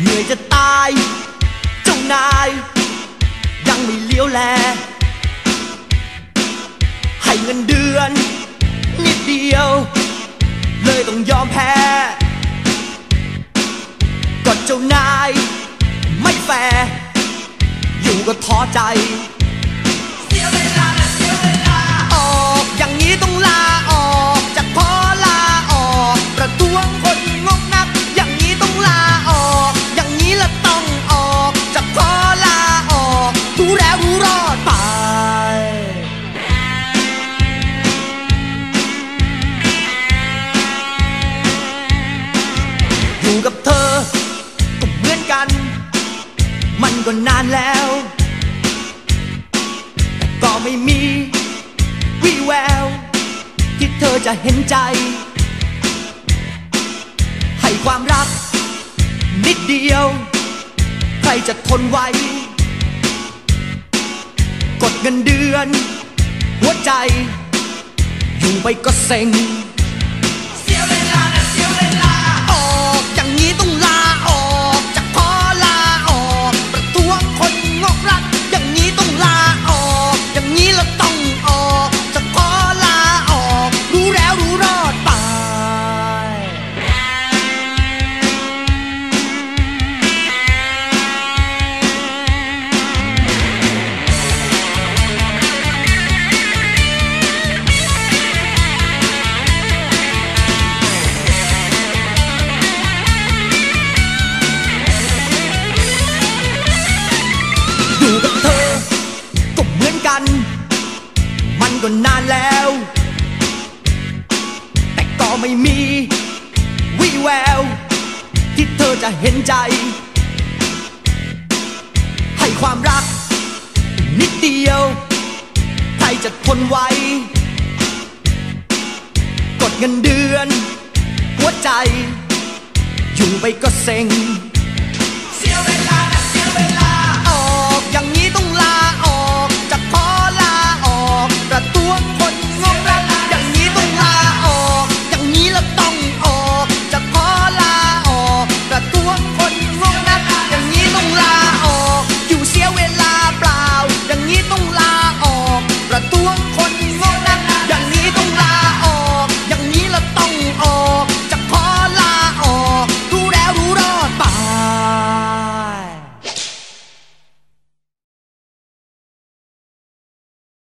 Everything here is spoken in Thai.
เหนื่อยจะตาย เจ้านาย ยังไม่เลี้ยวแล ให้เงินเดือน นิดเดียว เลยต้องยอมแพ้ก็เจ้านาย ไม่แฟร์อยู่ก็ท้อใจอย่างนี้ต้องลาออกจากพอลาออกประท้วง ก็นานแล้ว แต่ก็ไม่มีวี่แวว ที่เธอจะเห็นใจ ให้ความรัก นิดเดียว ใครจะทนไหวกดเงินเดือน หัวใจ อยู่ไปก็เซ็ง ก็นานแล้ว แต่ก็ไม่มีวี่แวว ที่เธอจะเห็นใจ ให้ความรัก นิดเดียว ใครจะทนไหวกดเงินเดือน หัวใจ อยู่ไปก็เซ็ง